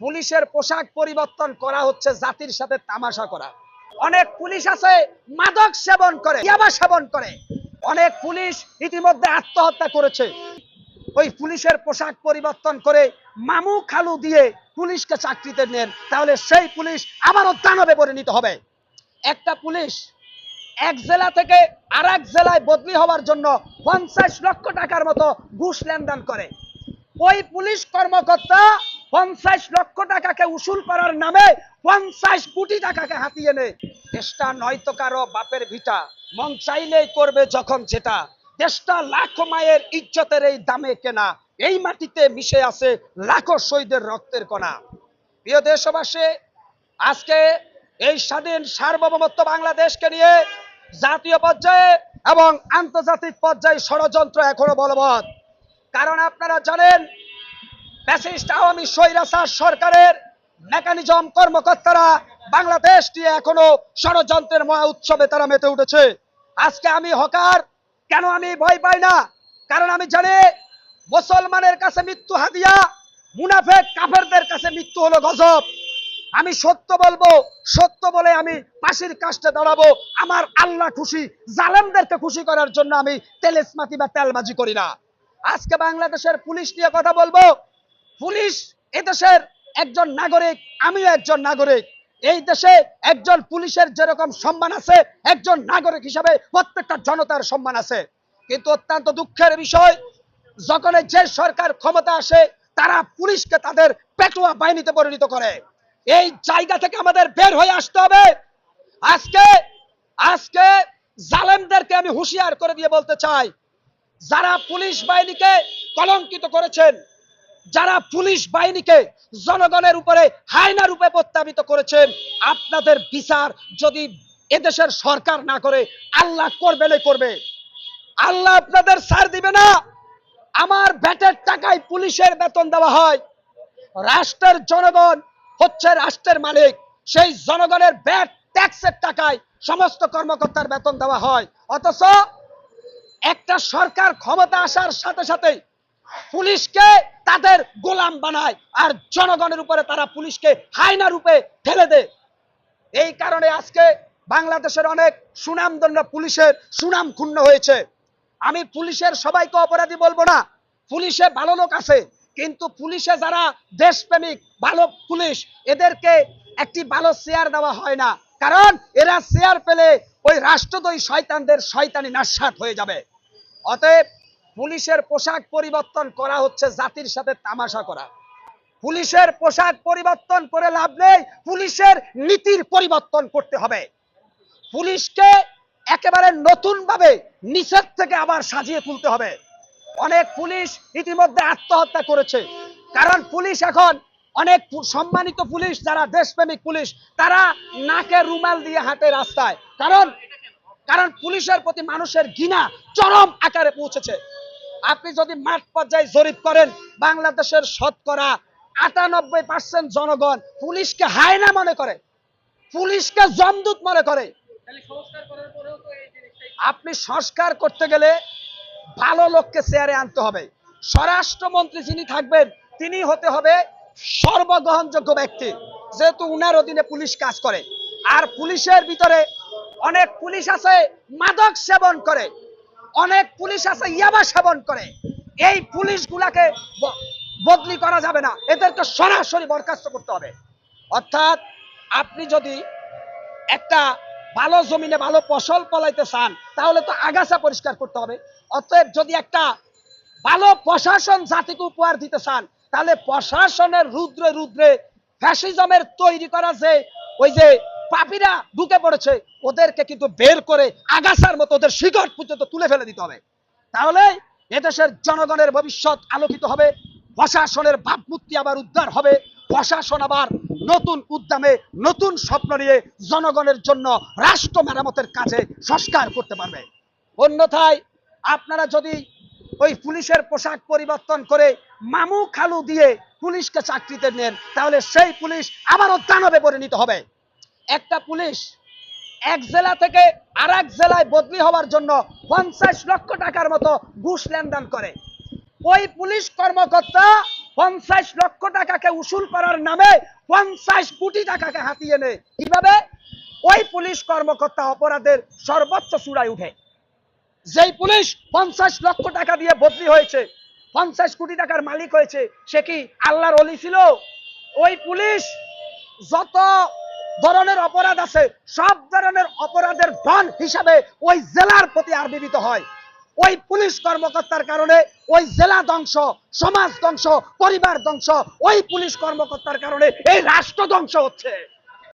পুলিশের পোশাক পরিবর্তন করা হচ্ছে, জাতির সাথে তামাশা করা। অনেক পুলিশ আছে, মাদক সেবন করে, ইয়াবা সেবন করে। অনেক পুলিশ ইতিমধ্যে আত্মহত্যা করেছে। ওই পুলিশের পোশাক পরিবর্তন করে মামু খালু দিয়ে পুলিশকে চাকরিতে নেন, তাহলে সেই পুলিশ আবারও দানবে পরিণত হবে। একটা পুলিশ এক জেলা থেকে আর এক জেলায় বদলি হওয়ার জন্য পঞ্চাশ লক্ষ টাকার মতো ঘুষ লেনদেন করে। ওই পুলিশ কর্মকর্তা পঞ্চাশ লক্ষ টাকাকে উসুল করার নামে পঞ্চাশ কোটি টাকাকে হাতিয়ে নেয় দেশটা নয়তো কারও বাপের ভিটা। মন চাইলেই করবে যখন যেটা। দেশটা লাখো মায়ের ইজ্জতের এই দামে কেনা। এই মাটিতে মিশে আছে লাখো শহীদের রক্তের কণা। প্রিয় দেশবাসী, আজকে এই স্বাধীন সার্বভৌমত্ব বাংলাদেশকে নিয়ে জাতীয় পর্যায়ে এবং আন্তর্জাতিক পর্যায়ে ষড়যন্ত্র এখনও বলবৎ। কারণ আপনারা জানেন ফ্যাসিস্ট আওয়ামী স্বৈরাচার সরকারের মেকানিজম কর্মকর্তারা বাংলাদেশ নিয়ে এখনও ষড়যন্ত্রের মহা উৎসবে তারা মেতে উঠেছে। আজকে আমি হকার, কেন আমি ভয় পাই না? কারণ আমি জানি মুসলমানের কাছে মৃত্যু হাদিয়া, মুনাফেক কাফেরদের কাছে মৃত্যু হলো গজব। আমি সত্য বলব, সত্য বলে আমি পাশের কাজটা দাঁড়াবো। আমার আল্লাহ খুশি, জালেমদেরকে খুশি করার জন্য আমি তেলেসমাতি বা তেলবাজি করি না। আজকে বাংলাদেশের পুলিশ নিয়ে কথা বলব পুলিশ এদেশের একজন নাগরিক, আমিও একজন নাগরিক। এই দেশে একজন পুলিশের যেরকম সম্মান আছে, একজন নাগরিক হিসাবে প্রত্যেকটা জনতার সম্মান আছে। কিন্তু অত্যন্ত দুঃখের বিষয়, যখন যে সরকার ক্ষমতা আসে, তারা পুলিশকে তাদের পেটুয়া বাহিনীতে পরিণত করে। এই জায়গা থেকে আমাদের বের হয়ে আসতে হবে। আজকে আজকে জালেমদেরকে আমি হুঁশিয়ার করে দিয়ে বলতে চাই, যারা পুলিশ বাহিনীকে কলঙ্কিত করেছেন যারা পুলিশ বাহিনীকে জনগণের উপরে হায়না রূপে প্রত্যাবিত করেছেন, আপনাদের বিচার যদি এদেশের সরকার না করে, আল্লাহ করবে না করবে। আল্লাহ আপনাদের ছাড় দিবে না। আমার ভ্যাটের টাকায় পুলিশের বেতন দেওয়া হয়। রাষ্ট্রের জনগণ হচ্ছে রাষ্ট্রের মালিক। সেই জনগণের ব্যাট, ট্যাক্সের টাকায় সমস্ত কর্মকর্তার বেতন দেওয়া হয়। অথচ একটা সরকার ক্ষমতা আসার সাথে সাথে পুলিশকে তাদের গোলাম বানায় আর জনগণের উপরে তারা পুলিশকে হায়না রূপে ঠেলে দেয়। এই কারণে আজকে বাংলাদেশের অনেক সুনামধন্য পুলিশের সুনাম ক্ষুণ্ণ হয়েছে। আমি পুলিশের সবাইকে অপরাধী বলব না, পুলিশে ভালো লোক আছে, কিন্তু পুলিশে যারা দেশপ্রেমিক, ভালো পুলিশ, এদেরকে একটি ভালো চেয়ার দেওয়া হয় না। কারণ এরা চেয়ার পেলে ওই রাষ্ট্রদ্রোহী শয়তানদের শয়তানি নাস্বাত হয়ে যাবে। অতএব পুলিশের পোশাক পরিবর্তন করা হচ্ছে, জাতির সাথে তামাশা করা। পুলিশের পোশাক পরিবর্তন করে লাভ নেই, পুলিশের নীতির পরিবর্তন করতে হবে। পুলিশকে একেবারে নতুন ভাবে নিচের থেকে আবার সাজিয়ে তুলতে হবে। অনেক পুলিশ ইতিমধ্যে আত্মহত্যা করেছে, কারণ পুলিশ এখন অনেক সম্মানিত পুলিশ, যারা দেশপ্রেমিক পুলিশ, তারা নাকে রুমাল দিয়ে হাঁটে রাস্তায়। কারণ কারণ পুলিশের প্রতি মানুষের ঘৃণা চরম আকারে পৌঁছেছে। আপনি যদি মাঠ পর্যায়ে জরিপ করেন, বাংলাদেশের শতকরা আটানব্বই পার্সেন্ট জনগণ পুলিশকে হায়না মনে করে, পুলিশকে জমদূত মনে করে। আপনি সংস্কার করতে গেলে ভালো লোককে চেয়ারে আনতে হবে। স্বরাষ্ট্রমন্ত্রী যিনি থাকবেন, তিনি হতে হবে সর্বগ্রহণযোগ্য ব্যক্তি, যেহেতু উনার অধীনে পুলিশ কাজ করে। আর পুলিশের ভিতরে অনেক পুলিশ আছে, মাদক সেবন করে। অনেক পুলিশ আছে, ইয়াবা সেবন করে। এই পুলিশগুলাকে বদলি করা যাবে না। এদেরকে সরাসরি বরখাস্ত করতে হবে। অর্থাৎ আপনি যদি একটা ভালো জমিনে ভালো ফসল ফলাইতে চান, তাহলে তো আগাছা পরিষ্কার করতে হবে। অতএব যদি একটা ভালো প্রশাসন জাতিকে উপহার দিতে চান, তাহলে প্রশাসনের রুদ্রে রুদ্রে ফ্যাসিজমের তৈরি করা যে, ওই যে পাপীরা ঢুকে পড়েছে, ওদেরকে কিন্তু বের করে আগাছার মতো ওদের শিকড় পর্যন্ত তুলে ফেলে দিতে হবে। তাহলে এদেশের জনগণের ভবিষ্যৎ আলোকিত হবে, প্রশাসনের ভাবমূর্তি আবার উদ্ধার হবে, প্রশাসন আবার নতুন উদ্যমে নতুন স্বপ্ন নিয়ে জনগণের জন্য রাষ্ট্র মেরামতের কাজে সংস্কার করতে পারবে। অন্যথায় আপনারা যদি ওই পুলিশের পোশাক পরিবর্তন করে মামু খালু দিয়ে পুলিশকে চাকরিতে নেন, তাহলে সেই পুলিশ আবারও দানবে পরিণত হবে। একটা পুলিশ এক জেলা থেকে আর জেলায় বদলি হওয়ার জন্য পঞ্চাশ লক্ষ টাকার মতো ঘুষ লেনদেন করে। ওই পুলিশ কর্মকর্তা পঞ্চাশ লক্ষ টাকাকে উসুল করার নামে পঞ্চাশ কোটি টাকাকে হাতিয়ে নেয়। কীভাবে? ওই পুলিশ কর্মকর্তা অপরাধের সর্বোচ্চ চূড়ায় উঠে। যেই পুলিশ পঞ্চাশ লক্ষ টাকা দিয়ে বদলি হয়েছে, পঞ্চাশ কোটি টাকার মালিক হয়েছে, সে কি আল্লাহর অলি ছিল? ওই পুলিশ যত ধরনের অপরাধ আছে, সব ধরনের অপরাধের ধন হিসাবে ওই জেলার প্রতি আবির্ভূত হয়। ওই পুলিশ কর্মকর্তার কারণে ওই জেলা ধ্বংস, সমাজ ধ্বংস, পরিবার ধ্বংস, ওই পুলিশ কর্মকর্তার কারণে এই রাষ্ট্র ধ্বংস হচ্ছে।